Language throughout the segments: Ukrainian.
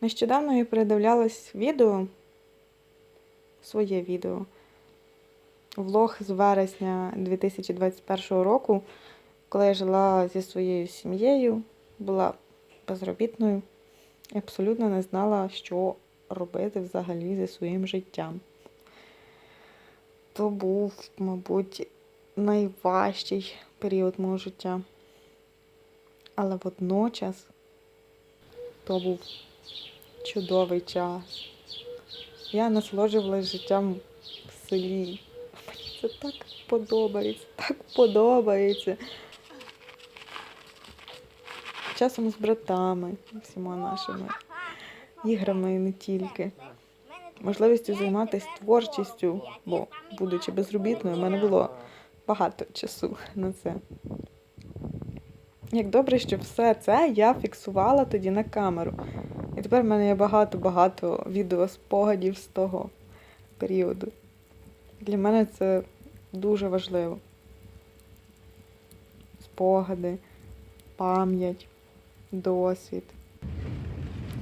Нещодавно я передивлялась відео, своє відео, влог з вересня 2021 року, коли я жила зі своєю сім'єю, була безробітною і абсолютно не знала, що робити взагалі зі своїм життям. То був, мабуть, найважчий період мого життя. Але водночас то був чудовий час. Я насолоджувалась життям в селі. Мені це так подобається, так подобається. Часом з братами, всіма нашими іграми і не тільки. Можливістю займатися творчістю, бо, будучи безробітною, в мене було багато часу на це. Як добре, що все це я фіксувала тоді на камеру. Тепер в мене є багато-багато відеоспогадів з того періоду. Для мене це дуже важливо. Спогади, пам'ять, досвід.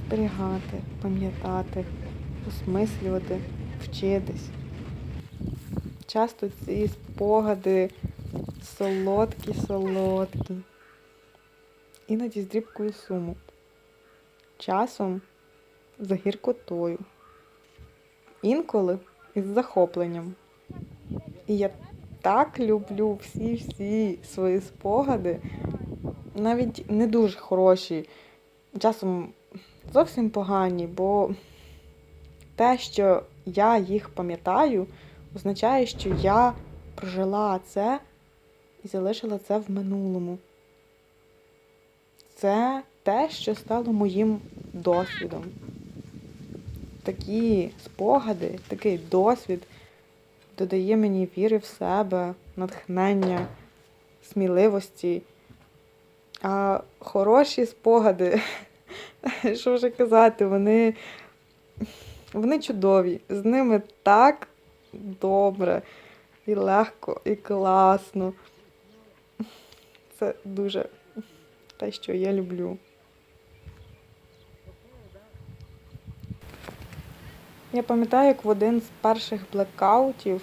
Зберігати, пам'ятати, осмислювати, вчитись. Часто ці спогади солодкі-солодкі іноді з дрібкою суму, часом за гіркотою, інколи із захопленням. І я так люблю всі-всі свої спогади, навіть не дуже хороші, часом зовсім погані, бо те, що я їх пам'ятаю, означає, що я прожила це і залишила це в минулому це те, що стало моїм досвідом. Такі спогади, такий досвід додає мені віри в себе, натхнення, сміливості. А хороші спогади, що вже казати, вони, вони чудові. З ними так добре, і легко, і класно. Це дуже те, що я люблю. Я пам'ятаю, як в один з перших блекаутів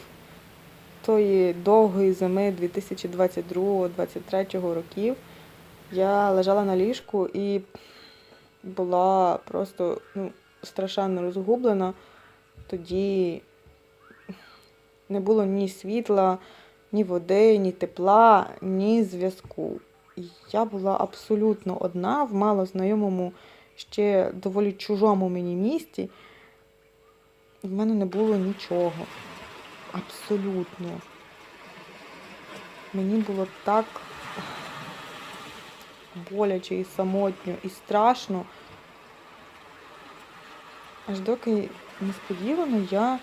тої довгої зими 2022-2023 років я лежала на ліжку і була просто ну, страшенно розгублена. Тоді не було ні світла, ні води, ні тепла, ні зв'язку. Я була абсолютно одна в малознайомому, ще доволі чужому мені місті. В мене не було нічого. Абсолютно. Мені було так боляче і самотньо, і страшно. Аж доки несподівано я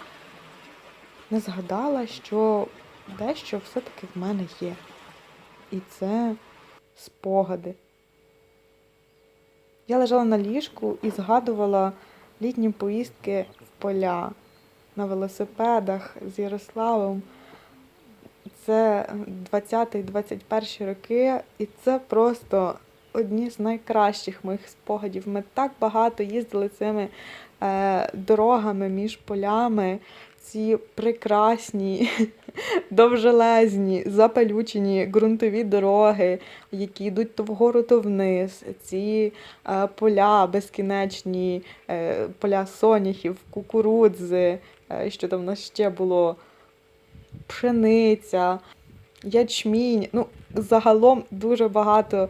не згадала, що дещо все-таки в мене є. І це спогади. Я лежала на ліжку і згадувала літні поїздки в поля на велосипедах з Ярославом. Це 20-21 роки, і це просто одні з найкращих моїх спогадів. Ми так багато їздили цими е, дорогами між полями ці прекрасні, довжелезні, запалючені ґрунтові дороги, які йдуть то вгору, то вниз, ці е, поля безкінечні, е, поля соняхів, кукурудзи, е, що там в нас ще було, пшениця, ячмінь. Ну, загалом дуже багато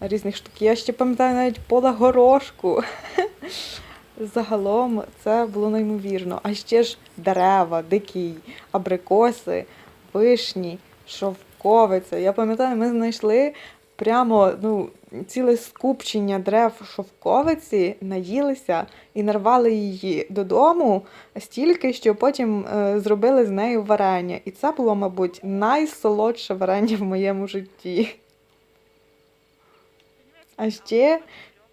різних штук. Я ще пам'ятаю навіть поле горошку. Загалом це було неймовірно. А ще ж дерева, дикі, абрикоси, вишні, шовковиця. Я пам'ятаю, ми знайшли прямо ну, ціле скупчення дерев шовковиці, наїлися і нарвали її додому стільки, що потім е, зробили з нею варення. І це було, мабуть, найсолодше варення в моєму житті. А ще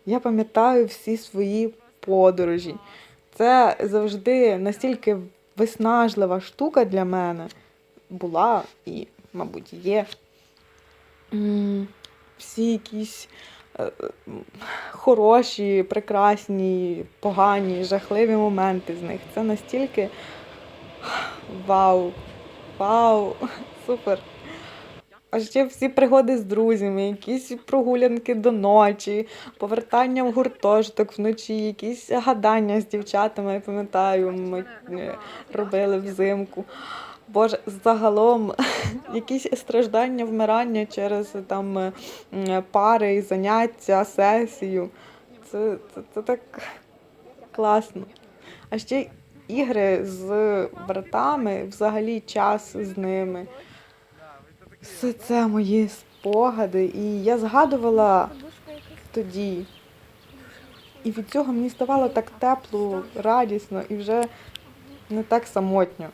я пам'ятаю всі свої подорожі. Це завжди настільки виснажлива штука для мене була і, мабуть, є. Всі якісь е, хороші, прекрасні, погані, жахливі моменти з них. Це настільки вау! Вау! Супер! А ще всі пригоди з друзями, якісь прогулянки до ночі, повертання в гуртожиток вночі, якісь гадання з дівчатами, я пам'ятаю, ми е, робили взимку. Боже, загалом якісь страждання, вмирання через там е, пари, заняття, сесію. Це, це, це так класно. А ще ігри з братами, взагалі час з ними. Все це мої спогади. І я згадувала тоді. І від цього мені ставало так тепло, радісно і вже не так самотньо.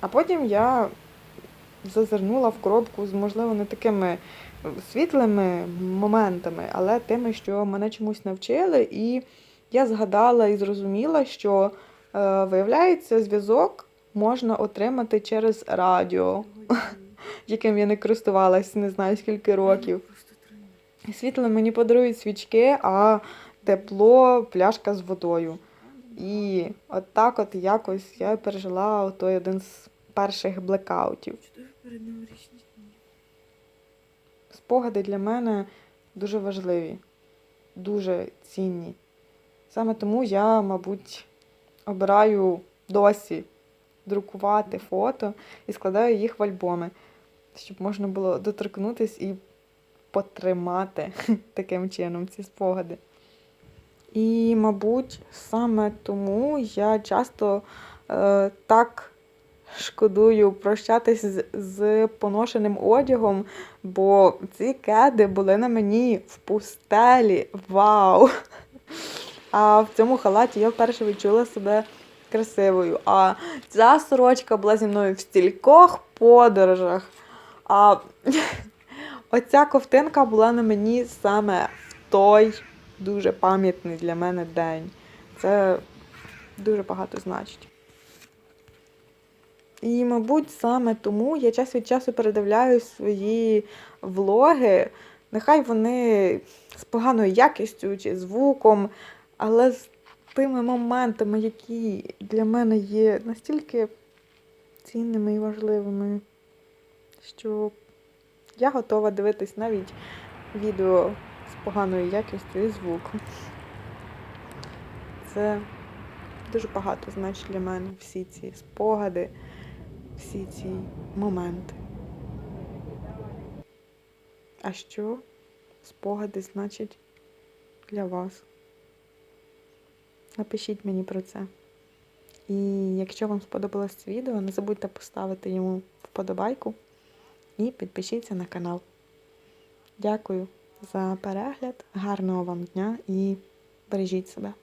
А потім я зазирнула в коробку з, можливо, не такими світлими моментами, але тими, що мене чомусь навчили, і я згадала і зрозуміла, що е, виявляється, зв'язок можна отримати через радіо, яким я не користувалась не знаю скільки років. Світло мені подарують свічки, а тепло пляшка з водою. І от так от якось я пережила той один з перших блекаутів. Спогади для мене дуже важливі, дуже цінні. Саме тому я, мабуть, обираю досі друкувати фото і складаю їх в альбоми, щоб можна було доторкнутись і потримати таким чином ці спогади. І, мабуть, саме тому я часто е, так шкодую прощатись з, з поношеним одягом, бо ці кеди були на мені в пустелі. Вау! А в цьому халаті я вперше відчула себе красивою. А ця сорочка була зі мною в стількох подорожах. А оця ковтинка була на мені саме в той дуже пам'ятний для мене день. Це дуже багато значить. І, мабуть, саме тому я час від часу передивляю свої влоги. Нехай вони з поганою якістю чи звуком, але з тими моментами, які для мене є настільки цінними і важливими, що я готова дивитись навіть відео з поганою якістю і звуком. Це дуже багато значить для мене всі ці спогади, всі ці моменти. А що спогади значить для вас? Напишіть мені про це. І якщо вам сподобалось це відео, не забудьте поставити йому вподобайку і підпишіться на канал. Дякую за перегляд, гарного вам дня і бережіть себе.